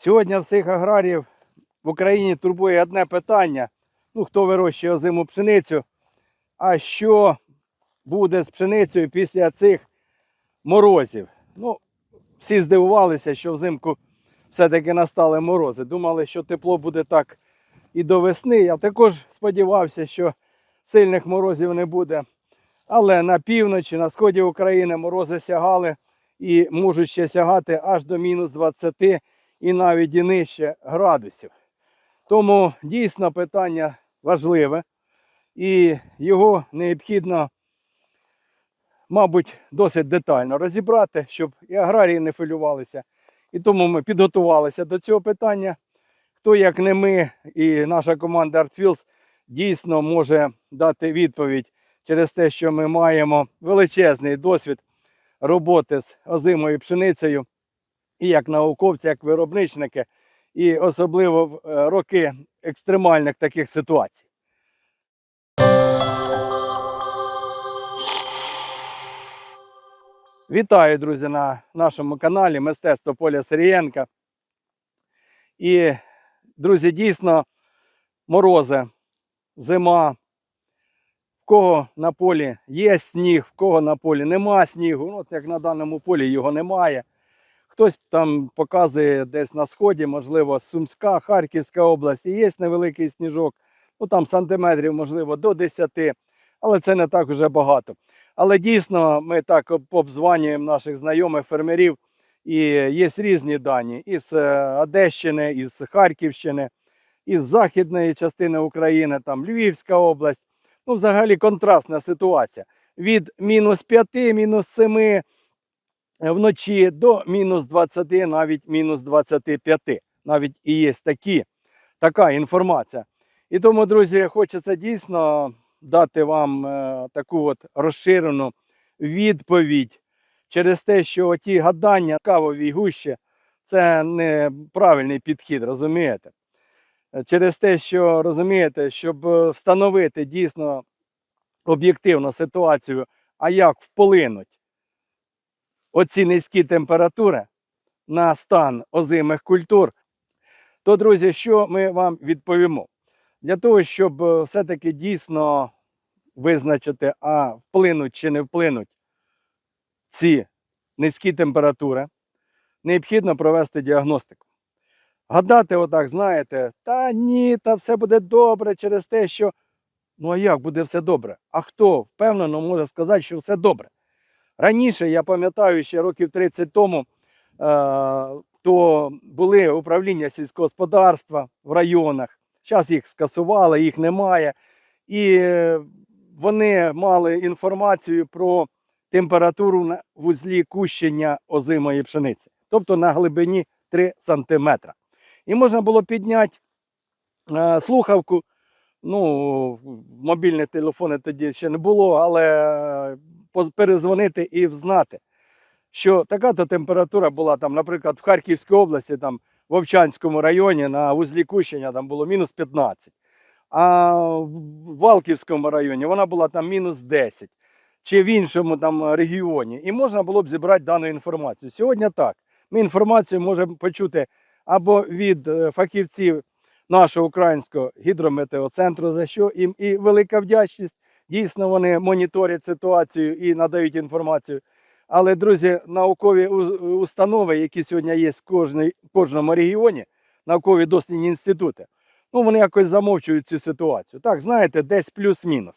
Сьогодні всіх аграріїв в Україні турбує одне питання. Ну, хто вирощує озиму пшеницю, а що буде з пшеницею після цих морозів? Ну, всі здивувалися, що взимку все-таки настали морози. Думали, що тепло буде так і до весни. Я також сподівався, що сильних морозів не буде. Але на півночі, на сході України морози сягали і можуть ще сягати аж до мінус 20 і навіть і нижче градусів. Тому дійсно питання важливе і його необхідно, мабуть, досить детально розібрати, щоб і аграрії не хвилювалися. І тому ми підготувалися до цього питання. Хто, як не ми, і наша команда ArtFields дійсно може дати відповідь через те, що ми маємо величезний досвід роботи з озимою пшеницею, і як науковці, як виробничники, і особливо в е, роки екстремальних таких ситуацій. Вітаю, друзі, на нашому каналі Мистецтво Поля Сирієнка. І, друзі, дійсно морози, зима. В кого на полі є сніг, в кого на полі нема снігу. Ну, от як на даному полі його немає. Хтось там показує десь на сході, можливо, Сумська, Харківська область, і є невеликий сніжок, ну там сантиметрів, можливо, до 10, але це не так вже багато. Але дійсно ми так обзванюємо наших знайомих фермерів, і є різні дані із е, Одещини, із Харківщини, із західної частини України, там Львівська область. Ну, взагалі контрастна ситуація. Від мінус 5, мінус 7 вночі до мінус 20, навіть мінус 25. Навіть і є такі, така інформація. І тому, друзі, хочеться дійсно дати вам е, таку от розширену відповідь через те, що ті гадання кавовій гущі це не правильний підхід, розумієте? Е, Через те, що розумієте, щоб е, встановити дійсно об'єктивну ситуацію, а як вплинуть оці низькі температури на стан озимих культур, то, друзі, що ми вам відповімо? Для того, щоб е, все-таки дійсно визначити, а вплинуть чи не вплинуть ці низькі температури, необхідно провести діагностику. Гадати, отак, знаєте, та ні, та все буде добре через те, що. Ну а як буде все добре? А хто впевнено може сказати, що все добре? Раніше, я пам'ятаю, ще років 30 тому, е, то були управління сільського господарства в районах. Зараз їх скасували, їх немає. І вони мали інформацію про температуру на вузлі кущення озимої пшениці, тобто на глибині 3 см. І можна було підняти е, слухавку. Ну, мобільні телефони тоді ще не було, але перезвонити і взнати, що така-то температура була там, наприклад, в Харківській області, там в Овчанському районі на вузлі Кущення там було мінус 15. А в Валківському районі вона була там мінус 10 чи в іншому там регіоні. І можна було б зібрати дану інформацію. Сьогодні так. Ми інформацію можемо почути або від е, фахівців нашого українського гідрометеоцентру, за що їм і велика вдячність. Дійсно, вони моніторять ситуацію і надають інформацію. Але, друзі, наукові установи, які сьогодні є в кожному регіоні, наукові дослідні інститути, ну вони якось замовчують цю ситуацію. Так, знаєте, десь плюс-мінус.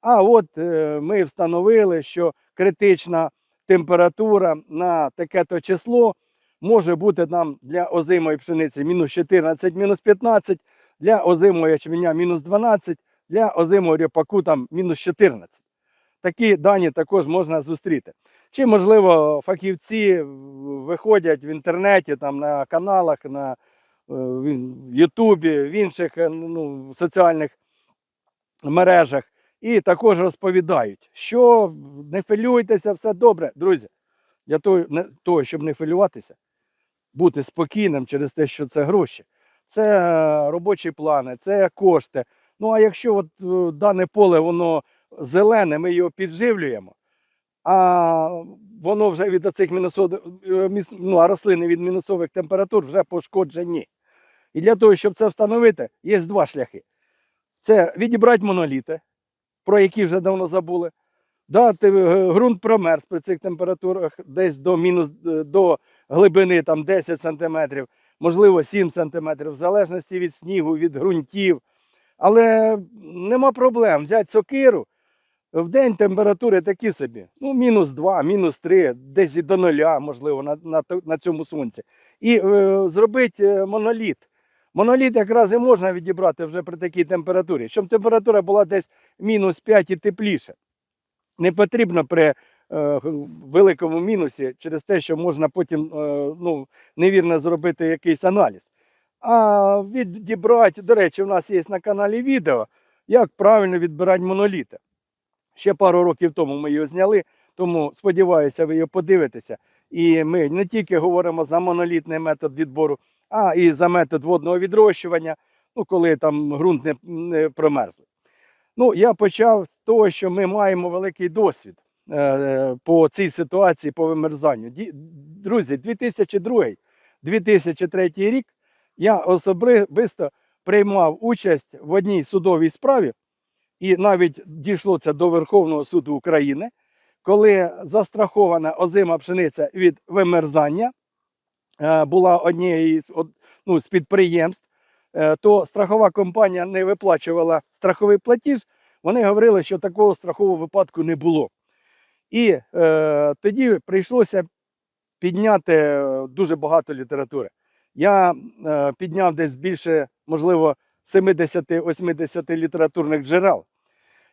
А от е, ми встановили, що критична температура на таке-то число може бути нам для озимої пшениці мінус 14, мінус 15, для озимого ячменя мінус 12, для озимого ріпаку там мінус 14. Такі дані також можна зустріти. Чи, можливо, фахівці виходять в інтернеті, там, на каналах, на е, Ютубі, в інших е, ну, соціальних мережах і також розповідають, що не хвилюйтеся, все добре, друзі. Для того, щоб не хвилюватися, бути спокійним через те, що це гроші, це е, робочі плани, це кошти. Ну а якщо от е, дане поле воно зелене, ми його підживлюємо, а воно вже від оцих мінусових, ну, а рослини від мінусових температур вже пошкоджені. І для того, щоб це встановити, є два шляхи. Це відібрати моноліти, про які вже давно забули. Дати е, ґрунт промерз при цих температурах десь до мінус е, до глибини там 10 см, можливо 7 см, в залежності від снігу, від ґрунтів. Але нема проблем. Взяти сокиру. В день температури такі собі. Ну, мінус 2, мінус 3, десь і до нуля, можливо, на, на, на цьому сонці. І е, зробити е, моноліт. Моноліт якраз і можна відібрати вже при такій температурі. Щоб температура була десь мінус 5 і тепліше. Не потрібно при е, великому мінусі через те, що можна потім е, ну, невірно зробити якийсь аналіз. А відібрати, до речі, у нас є на каналі відео, як правильно відбирати моноліти. Ще пару років тому ми його зняли, тому сподіваюся, ви його подивитеся. І ми не тільки говоримо за монолітний метод відбору, а і за метод водного відрощування, ну, коли там ґрунт не, не промерзлий. Ну, я почав з того, що ми маємо великий досвід е, по цій ситуації по вимерзанню. Друзі, 2002-2003 рік я особисто приймав участь в одній судовій справі, і навіть дійшло це до Верховного суду України, коли застрахована озима пшениця від вимерзання е, була однією ну, з підприємств, е, то страхова компанія не виплачувала страховий платіж. Вони говорили, що такого страхового випадку не було. І е, тоді прийшлося підняти е, дуже багато літератури. Я е, підняв десь більше, можливо, 70-80 літературних джерел.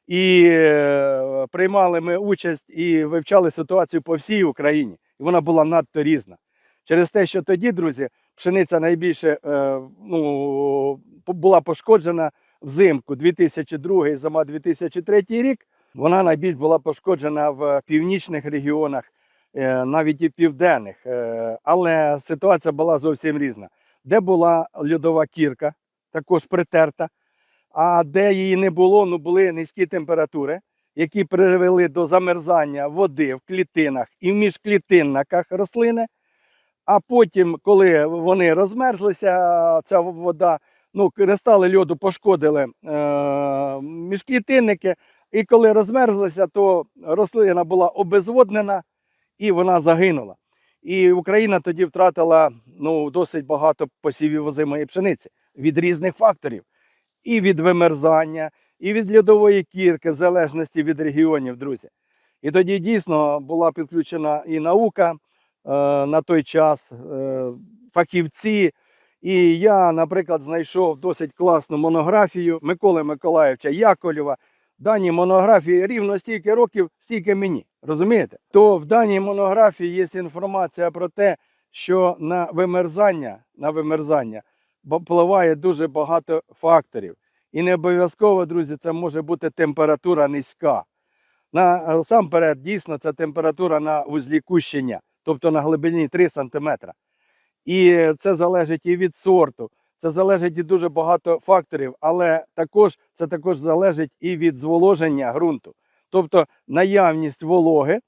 І е, приймали ми участь і вивчали ситуацію по всій Україні. І вона була надто різна. Через те, що тоді, друзі, пшениця найбільше е, ну, була пошкоджена взимку 2002 і зима 2003 рік. Вона найбільш була пошкоджена в північних регіонах, навіть і південних. Е, Але ситуація була зовсім різна. Де була льодова кірка, також притерта, а де її не було, ну були низькі температури, які привели до замерзання води в клітинах і в міжклітинниках рослини. А потім, коли вони розмерзлися, ця вода, ну, кристали льоду пошкодили е- міжклітинники, і коли розмерзлися, то рослина була обезводнена і вона загинула. І Україна тоді втратила ну, досить багато посівів озимої пшениці від різних факторів. І від вимерзання, і від льодової кірки, в залежності від регіонів, друзі. І тоді дійсно була підключена і наука е, на той час, е, фахівці. І я, наприклад, знайшов досить класну монографію Миколи Миколаївича Яковлєва. Дані монографії рівно стільки років, стільки мені. Розумієте? То в даній монографії є інформація про те, що на вимерзання, на вимерзання впливає дуже багато факторів. І не обов'язково, друзі, це може бути температура низька. Насамперед, дійсно, це температура на вузлі кущення, тобто на глибині 3 см. І це залежить і від сорту, це залежить і дуже багато факторів, але також це також залежить і від зволоження ґрунту. Тобто наявність вологи е,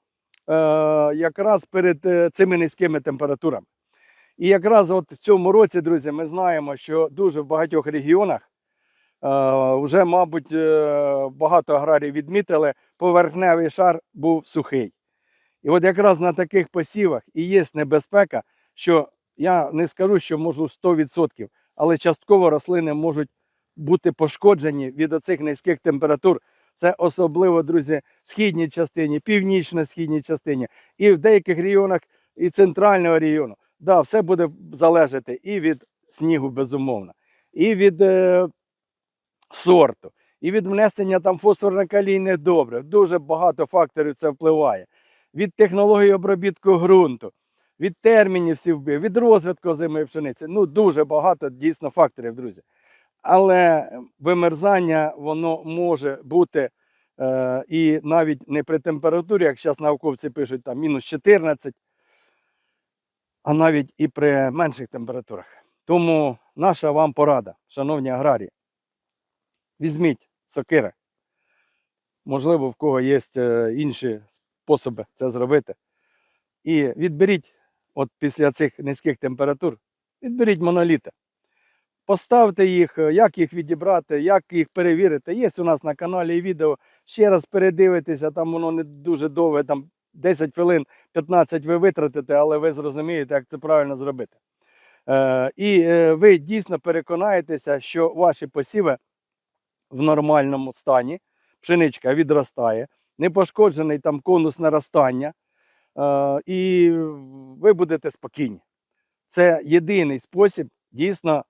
якраз перед е, цими низькими температурами. І якраз от в цьому році, друзі, ми знаємо, що дуже в багатьох регіонах е, вже, мабуть, е, багато аграрів відмітили, поверхневий шар був сухий. І от якраз на таких посівах і є небезпека, що я не скажу, що можу 100%, але частково рослини можуть бути пошкоджені від оцих низьких температур. Це особливо, друзі, в східній частині, північно-східній частині, і в деяких регіонах і центрального регіону. Да, все буде залежати і від снігу, безумовно, і від е, сорту, і від внесення там фосфорно-калійних добрив. Дуже багато факторів це впливає. Від технології обробітку ґрунту, від термінів сівби, від розвитку озимої пшениці. Ну, дуже багато дійсно факторів, друзі. Але вимерзання воно може бути е, і навіть не при температурі, як зараз науковці пишуть, там мінус 14, а навіть і при менших температурах. Тому наша вам порада, шановні аграрії, візьміть сокири. Можливо, в кого є е, інші способи це зробити. І відберіть, от після цих низьких температур, відберіть моноліти. Поставте їх, е, як їх відібрати, як їх перевірити. Є у нас на каналі відео. Ще раз передивитеся, там воно не дуже довге, там 10 хвилин, 15 ви витратите, але ви зрозумієте, як це правильно зробити. Е, і е, ви дійсно переконаєтеся, що ваші посіви в нормальному стані, пшеничка відростає, не пошкоджений там конус наростання, і ви будете спокійні. Це єдиний спосіб дійсно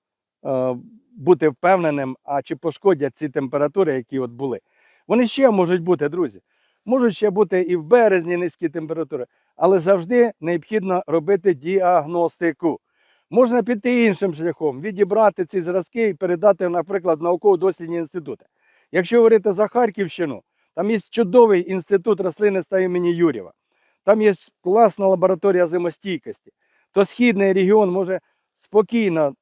е, бути впевненим, а чи пошкодять ці температури, які от були. Вони ще можуть бути, друзі. Можуть ще бути і в березні низькі температури, але завжди необхідно робити діагностику. Можна піти іншим шляхом, відібрати ці зразки і передати, наприклад, науково-дослідні інститути. Якщо говорити за Харківщину, там є чудовий інститут рослинництва імені Юрєва. Там є класна лабораторія зимостійкості. То східний регіон може спокійно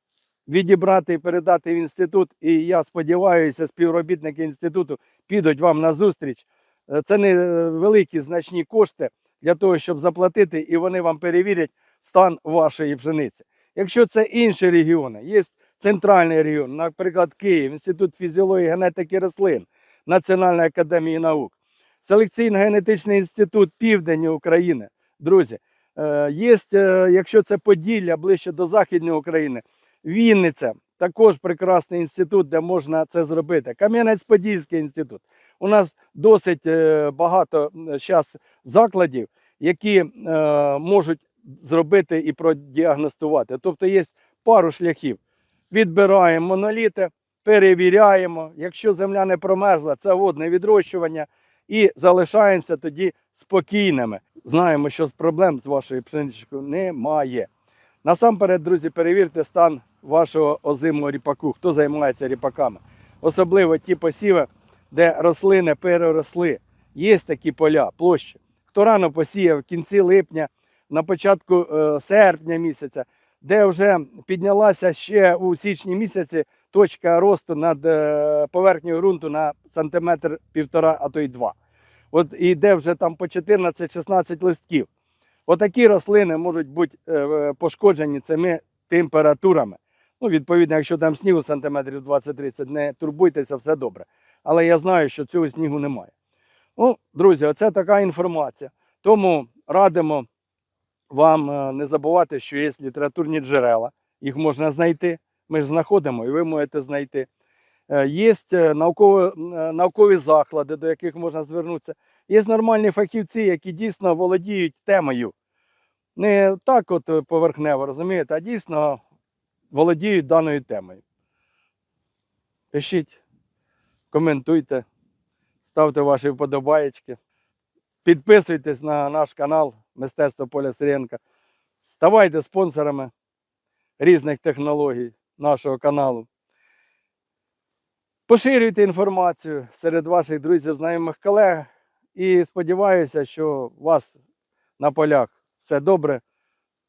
відібрати і передати в інститут. І я сподіваюся, співробітники інституту підуть вам на зустріч. Е, Це не е, великі значні кошти для того, щоб заплатити, і вони вам перевірять стан вашої пшениці. Якщо це інші регіони, є центральний регіон, наприклад, Київ, Інститут фізіології генетики рослин Національної академії наук, селекційно-генетичний інститут Південь України. Друзі, е, є, е, якщо це Поділля ближче до Західної України, Вінниця, також прекрасний інститут, де можна це зробити. Кам'янець-Подільський інститут. У нас досить е, багато зараз закладів, які можуть зробити і продіагностувати. Тобто є пару шляхів. Відбираємо моноліти, перевіряємо. Якщо земля не промерзла, це водне відрощування, і залишаємося тоді спокійними. Знаємо, що проблем з вашою пшеничкою немає. Насамперед, друзі, перевірте стан вашого озимого ріпаку, хто займається ріпаками. Особливо ті посіви, де рослини переросли. Є такі поля, площі. Хто рано посіяв в кінці липня, на початку е, серпня місяця, де вже піднялася ще у січні місяці точка росту над е, поверхнею ґрунту на сантиметр півтора, а то й два. От і де вже там по 14-16 листків. Отакі рослини можуть бути е, пошкоджені цими температурами. Ну, відповідно, якщо там снігу сантиметрів 20-30, не турбуйтеся, все добре. Але я знаю, що цього снігу немає. Ну, друзі, оце така інформація. Тому радимо вам е, не забувати, що є літературні джерела, їх можна знайти. Ми ж знаходимо, і ви можете знайти. Е, Є е, наукові, е, наукові заклади, до яких можна звернутися. Є нормальні фахівці, які дійсно володіють темою. Не так от поверхнево, розумієте, а дійсно володіють даною темою. Пишіть, коментуйте, ставте ваші вподобаєчки. Підписуйтесь на наш канал Мистецтво Поля Сиренка. Ставайте спонсорами різних технологій нашого каналу. Поширюйте інформацію серед ваших друзів, знайомих колег. І сподіваюся, що у вас на полях все добре.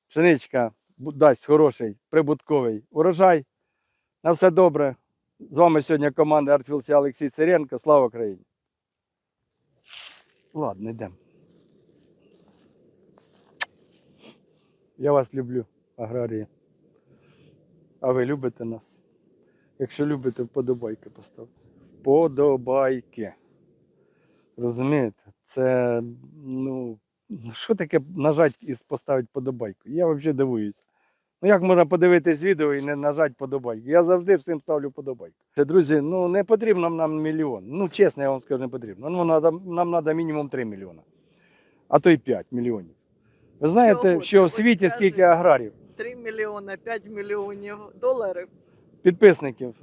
Пшеничка дасть хороший прибутковий урожай. На все добре. З вами сьогодні команда Артфілсі Олексій Сиренко. Слава Україні! Ладно, йдемо. Я вас люблю, аграрії. А ви любите нас? Якщо любите, вподобайки поставте. Вподобайки. Розумієте? Це, ну, що таке нажати і поставити подобайку? Я взагалі дивуюся. Ну як можна подивитись відео і не нажати подобайку? Я завжди всім ставлю подобайку. Це, друзі, ну не потрібно нам мільйон. Ну, чесно, я вам скажу, не потрібно. Ну, надо, нам треба мінімум 3 мільйона, а то й 5 мільйонів. Ви знаєте, що в світі скільки аграрів, 3 мільйони, 5 мільйонів доларів. підписників.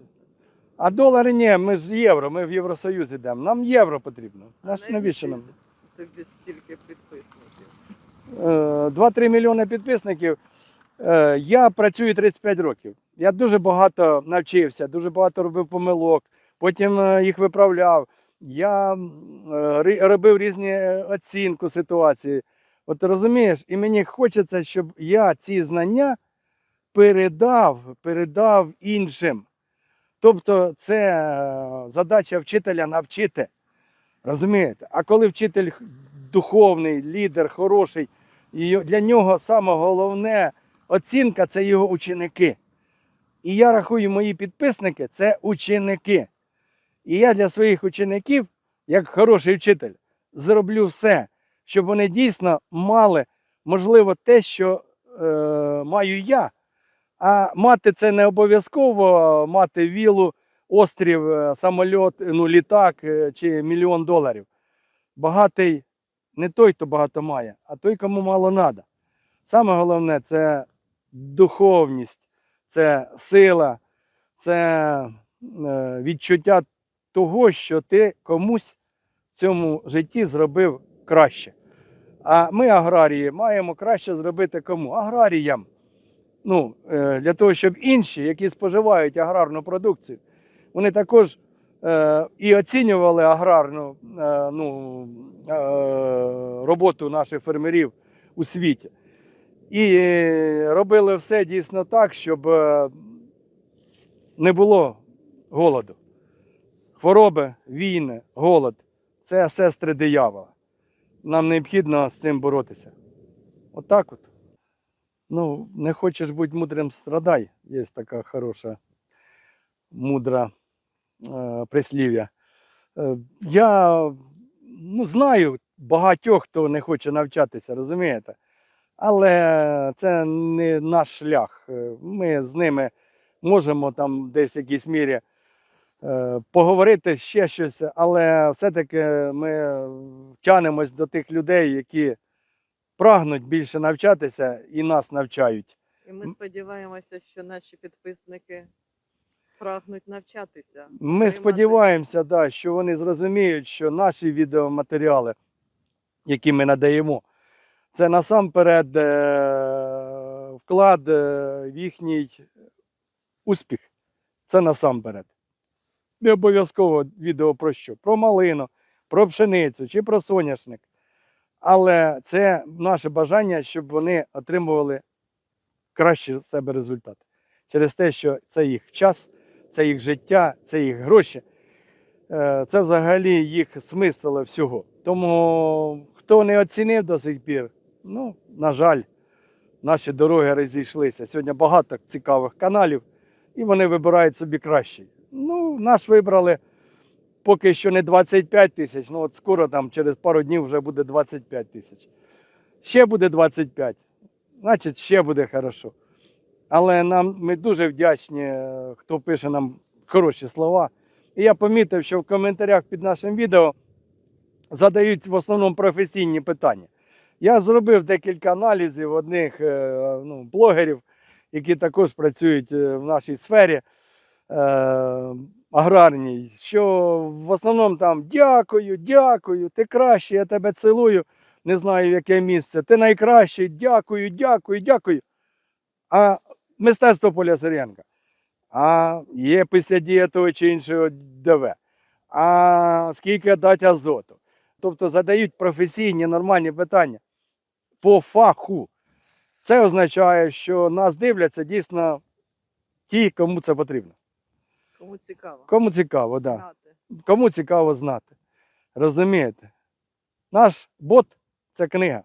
А долари ні, ми ж євро, ми в Євросоюз йдемо. Нам євро потрібно. Наш, навіщо нам? Тобі стільки підписників. Е, 2-3 мільйони підписників. Е, Я працюю 35 років. Я дуже багато навчився, дуже багато робив помилок, потім е, їх виправляв. Я е, робив різні е, оцінку ситуації. От розумієш, і мені хочеться, щоб я ці знання передав, передав іншим. Тобто, це е, задача вчителя навчити. Розумієте? А коли вчитель духовний лідер, хороший. Для нього саме головне оцінка це його ученики. І я рахую, мої підписники це ученики. І я для своїх учеників, як хороший вчитель, зроблю все, щоб вони дійсно мали, можливо, те, що е, маю я. А мати це не обов'язково мати вілу, острів, е, самольот, ну, літак е, чи мільйон доларів. Багатий не той, хто багато має, а той, кому мало треба. Саме головне це духовність, це сила, це е, відчуття того, що ти комусь в цьому житті зробив краще. А ми, аграрії, маємо краще зробити кому? Аграріям. Ну, е, для того, щоб інші, які споживають аграрну продукцію, вони також е, і оцінювали аграрну е, ну, е, роботу наших фермерів у світі. І робили все дійсно так, щоб е, не було голоду. Хвороби, війни, голод це сестри диявола. Нам необхідно з цим боротися. Отак от. Ну, не хочеш бути мудрим, страдай. Є така хороша, мудра е, прислів'я. Е, я ну, знаю багатьох, хто не хоче навчатися, розумієте? Але це не наш шлях. Е, Ми з ними можемо там десь в якійсь мірі поговорити ще щось, але все-таки ми тянемось до тих людей, які прагнуть більше навчатися і нас навчають. І ми сподіваємося, що наші підписники прагнуть навчатися. Ми сподіваємося, да, що вони зрозуміють, що наші відеоматеріали, які ми надаємо, це насамперед е, вклад е, в їхній успіх. Це насамперед. Не обов'язково відео про що? Про малину, про пшеницю чи про соняшник. Але це наше бажання, щоб вони отримували кращі в себе результати. Через те, що це їх час, це їх життя, це їх гроші. Е, Це взагалі їх смисло всього. Тому хто не оцінив до сих пір, ну, на жаль, наші дороги розійшлися. Сьогодні багато цікавих каналів, і вони вибирають собі кращий. Ну, наш вибрали поки що не 25 тисяч, ну от скоро там через пару днів вже буде 25 тисяч. Ще буде 25, значить ще буде хорошо. Але нам ми дуже вдячні, е, хто пише нам хороші слова. І я помітив, що в коментарях під нашим відео задають в основному професійні питання. Я зробив декілька аналізів одних е, ну, блогерів, які також працюють е, в нашій сфері аграрній, що в основному там дякую, дякую, ти кращий, я тебе цілую, не знаю яке місце. Ти найкращий, дякую, дякую, дякую. А мистецтво Поля Сиренка. А є після того чи іншого ДВ. А скільки дати азоту? Тобто задають професійні нормальні питання по фаху. Це означає, що нас дивляться дійсно ті, кому це потрібно. Кому цікаво Кому цікаво, да. знати. Кому цікаво знати. Розумієте? Наш бот це книга.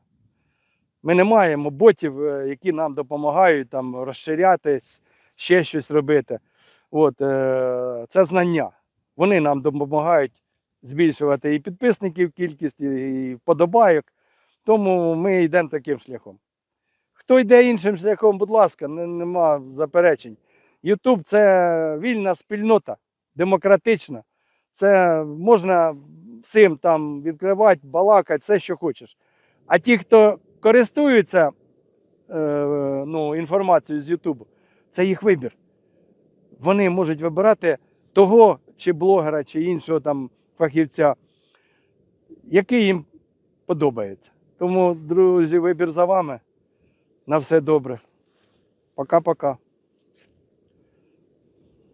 Ми не маємо ботів, е, які нам допомагають там розширятись, ще щось робити. От, е, це знання. Вони нам допомагають збільшувати і підписників кількість, і вподобайок. Тому ми йдемо таким шляхом. Хто йде іншим шляхом, будь ласка, не, нема заперечень. Ютуб це вільна спільнота, демократична. Це можна всім там відкривати, балакати, все, що хочеш. А ті, хто користуються е, ну, інформацією з Ютубу, це їх вибір. Вони можуть вибирати того чи блогера, чи іншого там фахівця, який їм подобається. Тому, друзі, вибір за вами. На все добре. Пока-пока.